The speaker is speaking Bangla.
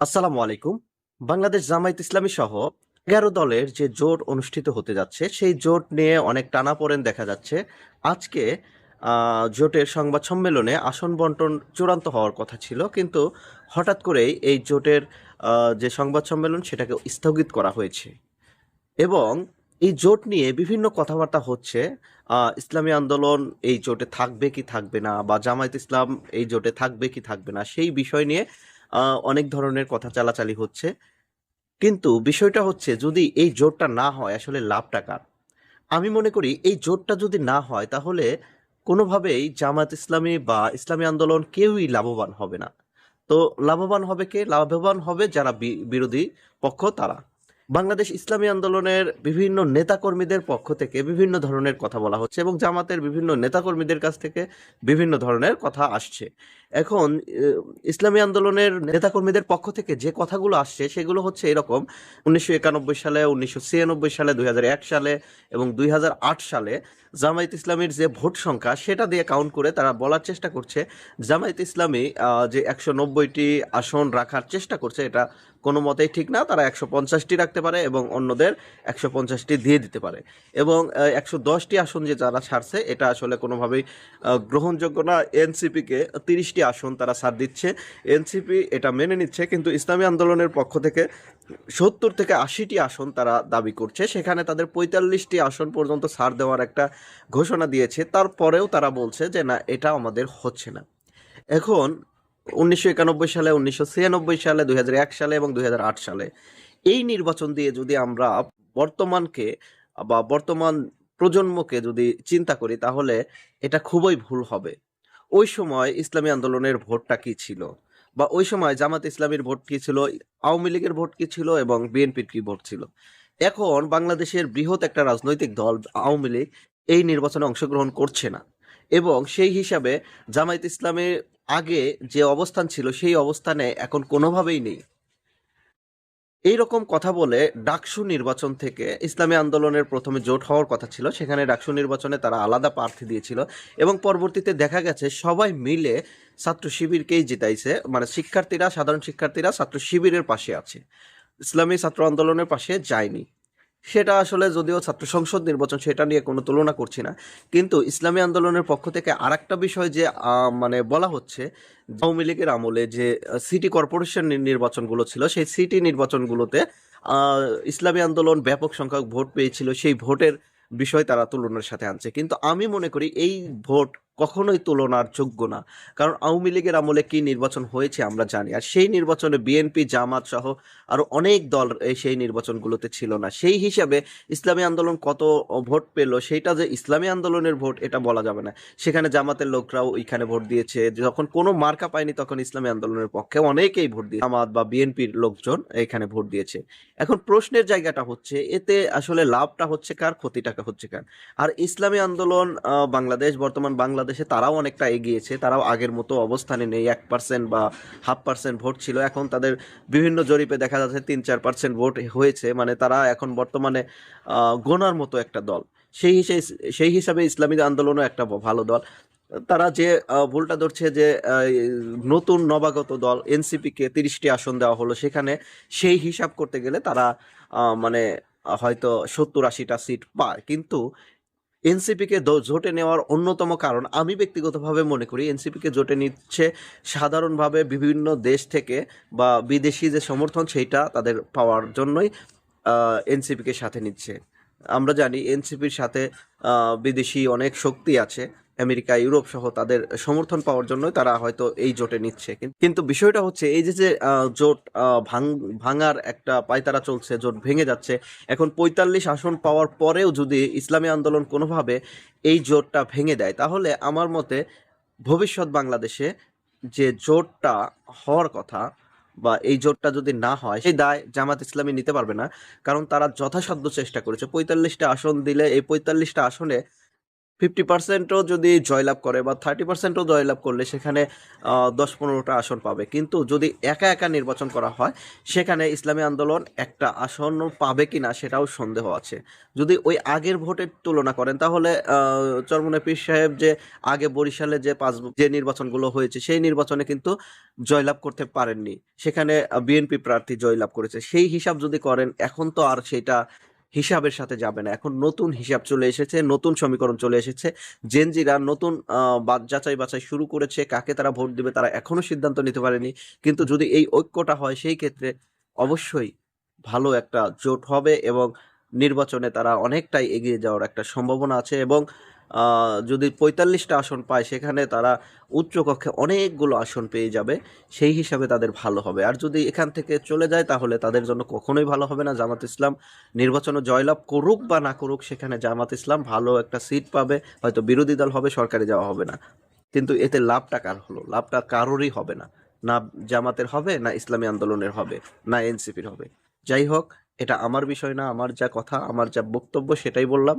আসসালামু আলাইকুম। বাংলাদেশ জামায়াত ইসলামী সহ এগারো দলের যে জোট অনুষ্ঠিত হতে যাচ্ছে, সেই জোট নিয়ে অনেক টানাপোড়েন দেখা যাচ্ছে। আজকে জোটের সংবাদ সম্মেলনে আসন বন্টন চূড়ান্ত হওয়ার কথা ছিল, কিন্তু হঠাৎ করেই এই জোটের যে সংবাদ সম্মেলন সেটাকে স্থগিত করা হয়েছে। এবং এই জোট নিয়ে বিভিন্ন কথাবার্তা হচ্ছে ইসলামী আন্দোলন এই জোটে থাকবে কি থাকবে না বা জামায়াত ইসলাম এই জোটে থাকবে কি থাকবে না, সেই বিষয় নিয়ে অনেক ধরনের কথা চালাচালি হচ্ছে। কিন্তু বিষয়টা হচ্ছে, যদি এই জোটটা না হয়, আসলে লাভ টাকার আমি মনে করি, এই জোটটা যদি না হয়, তাহলে কোনোভাবেই জামাত ইসলামী বা ইসলামী আন্দোলন কেউই লাভবান হবে না। তো লাভবান হবে কে? লাভবান হবে যারা বিরোধী পক্ষ, তারা। বাংলাদেশ ইসলামী আন্দোলনের বিভিন্ন নেতাকর্মীদের পক্ষ থেকে বিভিন্ন ধরনের কথা বলা হচ্ছে এবং জামাতের বিভিন্ন নেতাকর্মীদের কাছ থেকে বিভিন্ন ধরনের কথা আসছে। এখন ইসলামী আন্দোলনের নেতাকর্মীদের পক্ষ থেকে যে কথাগুলো আসছে, সেগুলো হচ্ছে এরকম। উনিশশো একানব্বই সালে, উনিশশো ছিয়ানব্বই সালে, দুই হাজার এক সালে এবং দুই হাজার আট সালে জামায়াত ইসলামীর যে ভোট সংখ্যা, সেটা দিয়ে কাউন্ট করে তারা বলার চেষ্টা করছে। জামায়াত ইসলামী যে একশো নব্বইটি আসন রাখার চেষ্টা করছে, এটা কোনো মতেই ঠিক না, তারা একশো পঞ্চাশটি রাখতে পারে এবং অন্যদের একশো পঞ্চাশটি দিয়ে দিতে পারে। এবং একশো দশটি আসন যে যারা ছাড়ছে, এটা আসলে কোনোভাবেই গ্রহণযোগ্য না। এনসিপিকে তিরিশটি আসন তারা ছাড় দিচ্ছে। এনসিপি এটা মেনে নিচ্ছে, কিন্তু ইসলামী আন্দোলনের পক্ষ থেকে সত্তর থেকে আশিটি আসন তারা দাবি করছে। সেখানে তাদের পঁয়তাল্লিশটি আসন পর্যন্ত ছাড় দেওয়ার একটা ঘোষণা দিয়েছে। তারপরেও তারা বলছে যে, না, এটা আমাদের হচ্ছে না। এখন উনিশশো একানব্বই সালে, উনিশশো ছিয়ানব্বই সালে, দুই সালে এবং দুই হাজার আট সালে। এই নির্বাচন দিয়ে যদি আমরা বর্তমানকে বা বর্তমান প্রজন্মকে যদি চিন্তা করি, তাহলে এটা খুবই ভুল হবে। ওই সময় ইসলামী আন্দোলনের ভোটটা কি ছিল? বা ওই সময় জামাত ইসলামীর ভোট কি ছিল? আওয়ামী লীগের ভোট কি ছিল? এবং বিএনপির কি ভোট ছিল? এখন বাংলাদেশের বৃহৎ একটা রাজনৈতিক দল আওয়ামী লীগ এই নির্বাচনে অংশগ্রহণ করছে না। এবং সেই হিসাবে জামায়াত ইসলামের আগে যে অবস্থান ছিল, সেই অবস্থানে এখন কোনোভাবেই নেই। এই রকম কথা বলে ডাকসু নির্বাচন থেকে ইসলামী আন্দোলনের প্রথমে জোট হওয়ার কথা ছিল। সেখানে ডাকসু নির্বাচনে তারা আলাদা প্রার্থী দিয়েছিল এবং পরবর্তীতে দেখা গেছে সবাই মিলে ছাত্র শিবিরকেই জিতাইছে। মানে শিক্ষার্থীরা, সাধারণ শিক্ষার্থীরা ছাত্র শিবিরের পাশে আছে। ইসলামী ছাত্র আন্দোলনের পাশে যায়নি। সেটা আসলে যদিও ছাত্র সংসদ নির্বাচন সেটা নিয়ে কোনো তুলনা করছি না, কিন্তু ইসলামী আন্দোলনের পক্ষ থেকে আরেকটা বিষয় যে মানে বলা হচ্ছে আওয়ামী লীগের আমলে যে সিটি কর্পোরেশন নির্বাচনগুলো ছিল, সেই সিটি নির্বাচনগুলোতে ইসলামী আন্দোলন ব্যাপক সংখ্যক ভোট পেয়েছিল, সেই ভোটের বিষয় তারা তুলনার সাথে আনছে। কিন্তু আমি মনে করি এই ভোট কখনোই তুলনার যোগ্য না। কারণ আওয়ামী লীগের আমলে কি নির্বাচন হয়েছে আমরা জানি, আর সেই নির্বাচনে বিএনপি, জামাত সহ আরও অনেক দল সেই নির্বাচনগুলোতে ছিল না। সেই হিসাবে ইসলামী আন্দোলন কত ভোট পেল, সেইটা যে ইসলামী আন্দোলনের ভোট এটা বলা যাবে না। সেখানে জামাতের লোকরাও ওইখানে ভোট দিয়েছে। যখন কোনো মার্কা পায়নি তখন ইসলামী আন্দোলনের পক্ষে অনেকেই ভোট দিয়ে জামাত বা বিএনপির লোকজন এখানে ভোট দিয়েছে। এখন প্রশ্নের জায়গাটা হচ্ছে, এতে আসলে লাভটা হচ্ছে কার, ক্ষতিটাকা হচ্ছে কার? আর ইসলামী আন্দোলন বাংলাদেশ, বর্তমান বাংলাদেশে তারাও অনেকটা এগিয়েছে, তারাও আগের মতো অবস্থানে নেই, এক পার্সেন্ট বা হাফ পার্সেন্ট ভোট ছিল। এখন তাদের বিভিন্ন জরিপে দেখা যাচ্ছে তিন চার পার্সেন্ট ভোট হয়েছে মানে তারা এখন বর্তমানে গোনার মতো একটা দল। সেই হিসেবে, সেই হিসাবে ইসলামী আন্দোলনও একটা ভালো দল। তারা যে ভুলটা ধরছে যে নতুন নবাগত দল, এনসিপিকে তিরিশটি আসন দেওয়া হলো, সেখানে সেই হিসাব করতে গেলে তারা মানে হয়তো সত্তর আশিটা সিট পায়। কিন্তু এনসিপিকে জোটে নেওয়ার অন্যতম কারণ আমি ব্যক্তিগতভাবে মনে করি এনসিপিকে জোটে নিচ্ছে সাধারণভাবে বিভিন্ন দেশ থেকে বা বিদেশি যে সমর্থন সেইটা তাদের পাওয়ার জন্যই এনসিপিকে সাথে নিচ্ছে। আমরা জানি এনসিপির সাথে বিদেশি অনেক শক্তি আছে। আমেরিকা, ইউরোপ সহ তাদের সমর্থন পাওয়ার জন্যই তারা হয়তো এই জোটে নিচ্ছে। কিন্তু বিষয়টা হচ্ছে এই যে যে জোট ভাঙ- ভাঙার একটা পায়তারা চলছে, জোট ভেঙে যাচ্ছে, এখন পঁয়তাল্লিশ আসন পাওয়ার পরেও যদি ইসলামী আন্দোলন কোনোভাবে এই জোটটা ভেঙে দেয়, তাহলে আমার মতে ভবিষ্যৎ বাংলাদেশে যে জোটটা হওয়ার কথা বা এই জোটটা যদি না হয়, সেই দায় জামাত ইসলামী নিতে পারবে না, কারণ তারা যথাসাধ্য চেষ্টা করেছে। পঁয়তাল্লিশটা আসন দিলে এই পঁয়তাল্লিশটা আসনে ফিফটি পার্সেন্টও যদি জয়লাভ করে বা থার্টি পার্সেন্টও জয়লাভ করলে সেখানে দশ পনেরোটা আসন পাবে। কিন্তু যদি একা একা নির্বাচন করা হয়, সেখানে ইসলামী আন্দোলন একটা আসন পাবে কি না সেটাও সন্দেহ আছে। যদি ওই আগের ভোটের তুলনা করেন, তাহলে চরমনে পীর সাহেব যে আগে বরিশালে যে পাঁচ, যে নির্বাচনগুলো হয়েছে, সেই নির্বাচনে কিন্তু জয়লাভ করতে পারেননি। সেখানে বিএনপি প্রার্থী জয়লাভ করেছে। সেই হিসাব যদি করেন, এখন তো আর সেটা হিসাবের সাথে যাবে না। এখন নতুন হিসাব চলে এসেছে, নতুন সমীকরণ চলে এসেছে। জেনজিরা নতুন যাচাই বাছাই শুরু করেছে, কাকে তারা ভোট দিবে তারা এখনও সিদ্ধান্ত নিতে পারেনি। কিন্তু যদি এই ঐক্যটা হয়, সেই ক্ষেত্রে অবশ্যই ভালো একটা জোট হবে এবং নির্বাচনে তারা অনেকটাই এগিয়ে যাওয়ার একটা সম্ভাবনা আছে এবং যদি পঁয়তাল্লিশটা আসন পায়, সেখানে তারা উচ্চকক্ষে অনেকগুলো আসন পেয়ে যাবে, সেই হিসাবে তাদের ভালো হবে। আর যদি এখান থেকে চলে যায়, তাহলে তাদের জন্য কখনোই ভালো হবে না। জামাত ইসলাম নির্বাচনে জয়লাভ করুক বা না করুক, সেখানে জামাত ইসলাম ভালো একটা সিট পাবে। হয়তো বিরোধী দল হবে, সরকারে যাওয়া হবে না। কিন্তু এতে লাভটা কার হলো? লাভটা কারোরই হবে না। না জামাতের হবে, না ইসলামী আন্দোলনের হবে, না এনসিপির হবে। যাই হোক, এটা আমার বিষয় না, আমার যা কথা, আমার যা বক্তব্য, সেটাই বললাম।